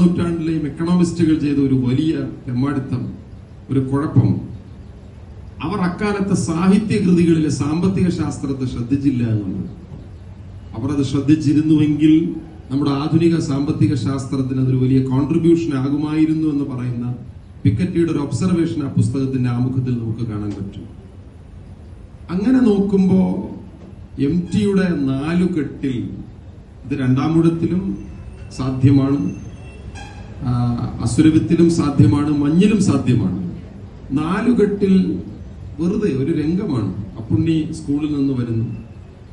നൂറ്റാണ്ടിലെയും എക്കണോമിസ്റ്റുകൾ ചെയ്ത ഒരു വലിയ തെമ്മാടിത്തം ഒരു കുഴപ്പം. അവർ അക്കാലത്തെ സാഹിത്യകൃതികളിലെ സാമ്പത്തിക ശാസ്ത്രത്തെ ശ്രദ്ധിച്ചില്ല എന്നുള്ളത്. അവർ അത് ശ്രദ്ധിച്ചിരുന്നുവെങ്കിൽ നമ്മുടെ ആധുനിക സാമ്പത്തിക ശാസ്ത്രത്തിന് അതൊരു വലിയ കോൺട്രിബ്യൂഷൻ ആകുമായിരുന്നു എന്ന് പറയുന്ന പിക്കറ്റിയുടെ ഒരു ഒബ്സർവേഷൻ ആ പുസ്തകത്തിന്റെ ആമുഖത്തിൽ നമുക്ക് കാണാൻ പറ്റും. അങ്ങനെ നോക്കുമ്പോൾ എം ടിയുടെ നാലുകെട്ടിൽ ഇത് രണ്ടാമൂഴത്തിലും സാധ്യമാണ്. അസുരവിത്തിലും സാധ്യമാണ് മഞ്ഞിലും സാധ്യമാണ്. നാലുകെട്ടിൽ വെറുതെ ഒരു രംഗമാണ് അപ്പുണ്ണി സ്കൂളിൽ നിന്ന് വരുന്നു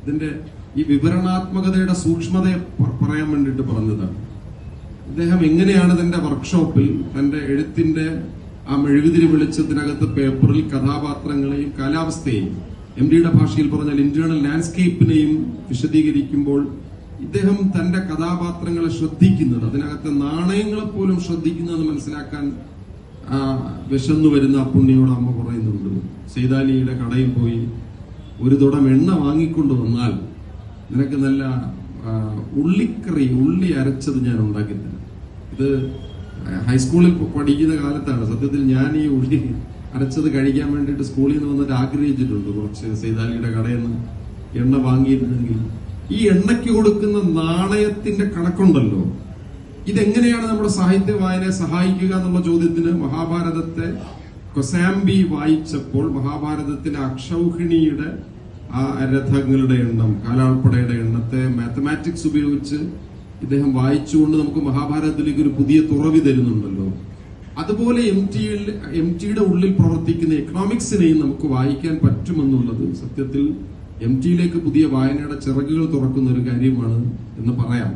ഇതിന്റെ ഈ വിവരണാത്മകതയുടെ സൂക്ഷ്മതയെ പറയാൻ വേണ്ടിയിട്ട് പറഞ്ഞതാണ്. അദ്ദേഹം എങ്ങനെയാണ് തന്റെ വർക്ക്ഷോപ്പിൽ തന്റെ എഴുത്തിന്റെ ആ മെഴുകുതിരി വെളിച്ചത്തിനകത്ത് പേപ്പറിൽ കഥാപാത്രങ്ങളെയും കാലാവസ്ഥയെയും എം ഡിയുടെ ഭാഷയിൽ പറഞ്ഞാൽ ഇന്റേണൽ ലാൻഡ്സ്കേപ്പിനെയും വിശദീകരിക്കുമ്പോൾ ഇദ്ദേഹം തന്റെ കഥാപാത്രങ്ങളെ ശ്രദ്ധിക്കുന്നത് അതിനകത്തെ നാണയങ്ങളെ പോലും ശ്രദ്ധിക്കുന്നത് മനസ്സിലാക്കാൻ വിശന്നു വരുന്ന അപ്പുണ്ണിയോട് പുണ്ണിയോട് അമ്മ പറയുന്നുണ്ട്. സൈതാലിയുടെ കടയിൽ പോയി ഒരു തുടം എണ്ണ വാങ്ങിക്കൊണ്ട് വന്നാൽ നിനക്ക് നല്ല ഉള്ളിക്കറി ഉള്ളി അരച്ചത് ഞാൻ ഉണ്ടാക്കിത്തരാം. ഇത് ഹൈസ്കൂളിൽ പഠിക്കുന്ന കാലത്താണ്. സത്യത്തിൽ ഞാൻ ഈ ഉള്ളി അരച്ചത് കഴിക്കാൻ വേണ്ടിയിട്ട് സ്കൂളിൽ നിന്ന് വന്നിട്ട് ആഗ്രഹിച്ചിട്ടുണ്ട് കുറച്ച് സൈതാലിയുടെ കടയിൽ നിന്ന് എണ്ണ വാങ്ങിയിരുന്നെങ്കിൽ. ഈ എണ്ണയ്ക്ക് കൊടുക്കുന്ന നാണയത്തിന്റെ കണക്കുണ്ടല്ലോ. ഇതെങ്ങനെയാണ് നമ്മുടെ സാഹിത്യ വായനയെ സഹായിക്കുക എന്നുള്ള ചോദ്യത്തിന് മഹാഭാരതത്തെ കൊസാംബി വായിച്ചപ്പോൾ മഹാഭാരതത്തിലെ അക്ഷൗഹിണിയുടെ ആ രഥങ്ങളുടെ എണ്ണം കാലാൾപ്പടയുടെ എണ്ണത്തെ മാത്തമാറ്റിക്സ് ഉപയോഗിച്ച് ഇദ്ദേഹം വായിച്ചുകൊണ്ട് നമുക്ക് മഹാഭാരതത്തിലേക്ക് ഒരു പുതിയ തുറവി തരുന്നുണ്ടല്ലോ. അതുപോലെ എം ടിയിൽ എം ടിയുടെ ഉള്ളിൽ പ്രവർത്തിക്കുന്ന എക്കണോമിക്സിനെയും നമുക്ക് വായിക്കാൻ പറ്റുമെന്നുള്ളത് സത്യത്തിൽ എം ടിയിലേക്ക് പുതിയ വായനയുടെ ചിറകുകൾ തുറക്കുന്ന ഒരു കാര്യമാണ് എന്ന് പറയാം.